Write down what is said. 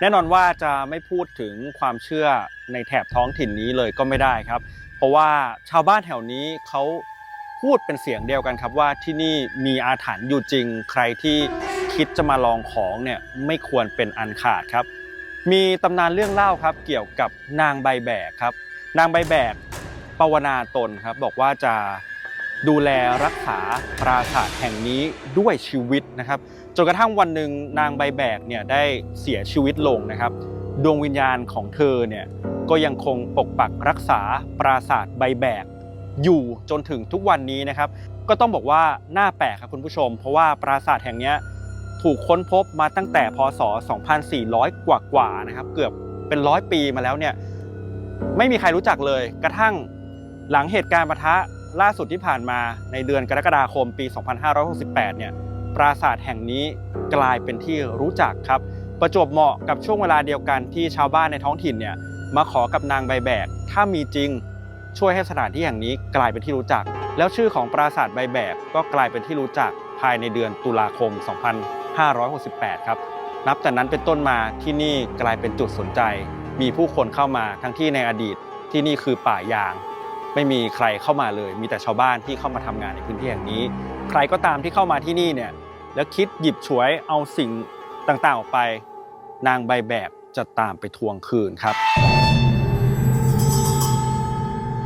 แน่นอนว่าจะไม่พูดถึงความเชื่อในแถบท้องถิ่นนี้เลยก็ไม่ได้ครับ เพราะว่าชาวบ้านแถวนี้เขาพูดเป็นเสียงเดียวกันครับว่าที่นี่มีอาถรรพ์อยู่จริง ใครที่คิดจะมาลองของเนี่ยไม่ควรเป็นอันขาดครับ มีตำนานเรื่องเล่าครับเกี่ยวกับนางใบแบกครับ นางใบแบกปวนาตนครับบอกว่าจะ ดูแลรักษาปราสาทแห่งนี้ด้วยชีวิตนะครับจนกระทั่งวันหนึ่งนางใบแบกเนี่ยได้เสียชีวิตลงนะครับ ดวงวิญญาณของเธอเนี่ยก็ยังคงปกปักรักษาปราสาทใบแบก อยู่จนถึงทุกวันนี้นะครับ ก็ต้องบอกว่าน่าแปลกครับคุณผู้ชม เพราะว่าปราสาทแห่งนี้ถูกค้นพบมาตั้งแต่พศ 2400 กว่ากว่านะครับ เกือบเป็นร้อยปีมาแล้วเนี่ยไม่มีใครรู้จักเลย กระทั่งหลังเหตุการณ์ปะทะ ล่าสุดที่ผ่านมาในเดือนกรกฎาคมปี 2568 เนี่ยปราสาทแห่งนี้กลายเป็นที่รู้จักครับ ประจวบเหมาะกับช่วงเวลาเดียวกันที่ชาวบ้านในท้องถิ่นเนี่ยมาขอกับนางใบแบก ถ้ามีจริงช่วยให้สถานที่แห่งนี้กลายเป็นที่รู้จัก แล้วชื่อของปราสาทใบแบกก็กลายเป็นที่รู้จักภายในเดือนตุลาคม 2568 ครับ นับแต่นั้นเป็นต้นมาที่นี่กลายเป็นจุดสนใจ มีผู้คนเข้ามาทั้งที่ในอดีตที่นี่คือป่ายาง ไม่มีใครเข้ามาเลย มีแต่ชาวบ้านที่เข้ามาทำงานในพื้นที่แห่งนี้ ใครก็ตามที่เข้ามาที่นี่เนี่ยแล้วคิดหยิบฉวยเอาสิ่งต่างๆออกไป นางใบแบกจะตามไปทวงคืนครับ